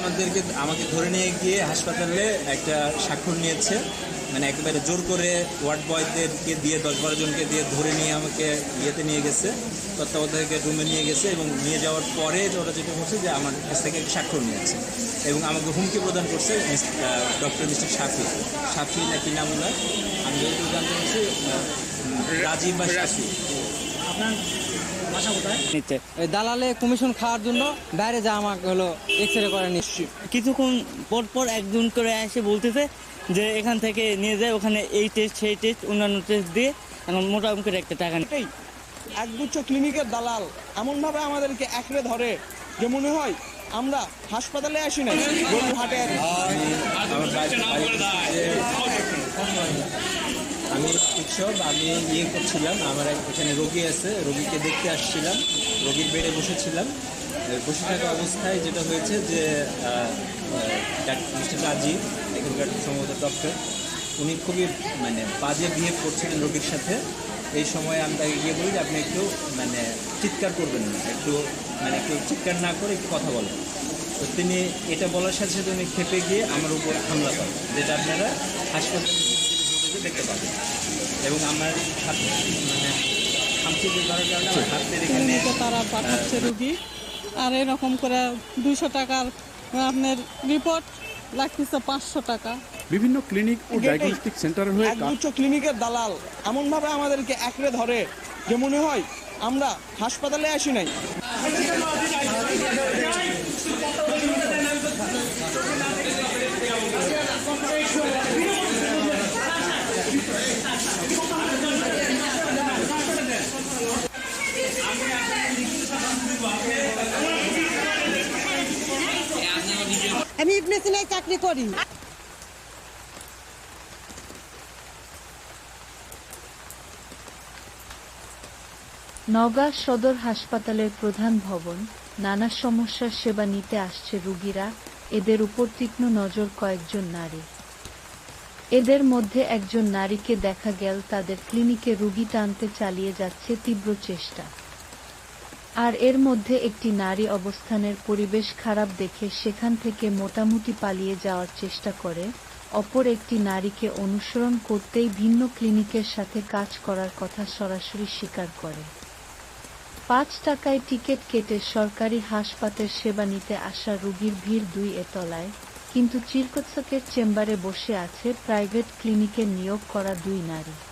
আমাদেরকে আমাকে ধরে নিয়ে গিয়ে হাসপাতালে একটা স্বাক্ষর নিয়েছে। মানে একেবারে জোর করে ওয়ার্ড বয়দেরকে দিয়ে, দশ বারো জনকে দিয়ে ধরে নিয়ে আমাকে ইয়েতে নিয়ে গেছে, তত্ত্বাবধায়কের রুমে নিয়ে গেছে এবং নিয়ে যাওয়ার পরে ওরা যেটা করছে যে আমার কাছ থেকে স্বাক্ষর নিয়েছে এবং আমাকে হুমকি প্রদান করছে ডক্টর মিস্টার শাফি। শাফি নাকি নাম ওনার? আমি যতটুকু জানতে পারছি রাজীব বা শাফি। আপনার বাসা কোথায় নিতে দালালে কমিশন খাওয়ার জন্য বাইরে যা আমাকে হলো এক্স রে করে নিচ্ছি কিছুক্ষণ পর পর একজন করে এসে বলতেছে যে এখান থেকে নিয়ে যায় ওখানে এই টেস্ট সেই টেস্ট অন্যান্য টেস্ট দিয়ে এখন মোটা অঙ্কের একটা টাকা নেয় এই একগুচ্ছ ক্লিনিকের দালাল এমনভাবে আমাদেরকে একড়ে ধরে যে মনে হয় আমরা হাসপাতালে আসি না আমার বাড়ি আমি উৎসব, আমি ইয়ে করছিলাম, আমার এখানে রোগী আছে, রোগীকে দেখতে আসছিলাম, রোগীর বেডে বসেছিলাম। বসে থাকা অবস্থায় যেটা হয়েছে যে মিস্টার রাজি এখানকার সম্ভবত ডক্টর, উনি খুবই মানে বাজে বিহেভ করছিলেন রোগীর সাথে। এই সময় আমি তাকে গিয়ে বলি যে, আপনি একটু মানে চিৎকার করবেন না, একটু মানে একটু চিৎকার না করে একটু কথা বলেন। তো তিনি এটা বলার সাথে সাথে উনি খেপে গিয়ে আমার উপর হামলা করেন, যেটা আপনারা হাসপাতালে দেখতে পাবেন। এবং আমার মানে খামচি ধরার কারণে আমার হাতের এখানে তারা পাঠাচ্ছে রুগী আর এরকম করে দুইশো টাকার আপনার রিপোর্ট লাগতেছে পাঁচশো টাকা। বিভিন্ন ক্লিনিক ও ডায়াগনস্টিক সেন্টারের হয়ে একগুচ্ছ ক্লিনিকের দালাল। এমনভাবে আমাদেরকে একড়ে ধরে যে মনে হয় আমরা হাসপাতালে আসি নাই। আমি ইবনে চাকরি করি। নওগাঁ সদর হাসপাতালের প্রধান ভবন, নানা সমস্যার সেবা নিতে আসছে রুগীরা, এদের উপর তীক্ষ্ণ নজর কয়েকজন নারী। এদের মধ্যে একজন নারীকে দেখা গেল, তাদের ক্লিনিকে রুগী টানতে চালিয়ে যাচ্ছে তীব্র চেষ্টা। আর এর মধ্যে একটি নারী অবস্থানের পরিবেশ খারাপ দেখে সেখান থেকে মোটামুটি পালিয়ে যাওয়ার চেষ্টা করে। অপর একটি নারীকে অনুসরণ করতেই ভিন্ন ক্লিনিকের সাথে কাজ করার কথা সরাসরি স্বীকার করে। পাঁচ টাকায় টিকিট কেটে সরকারি হাসপাতাল সেবা নিতে আসা রোগীর ভিড় দুই এতলায় কিন্তু চিরকোৎসকের চেম্বারে বসে আছে প্রাইভেট ক্লিনিকে নিয়োগ করা দুই নারী।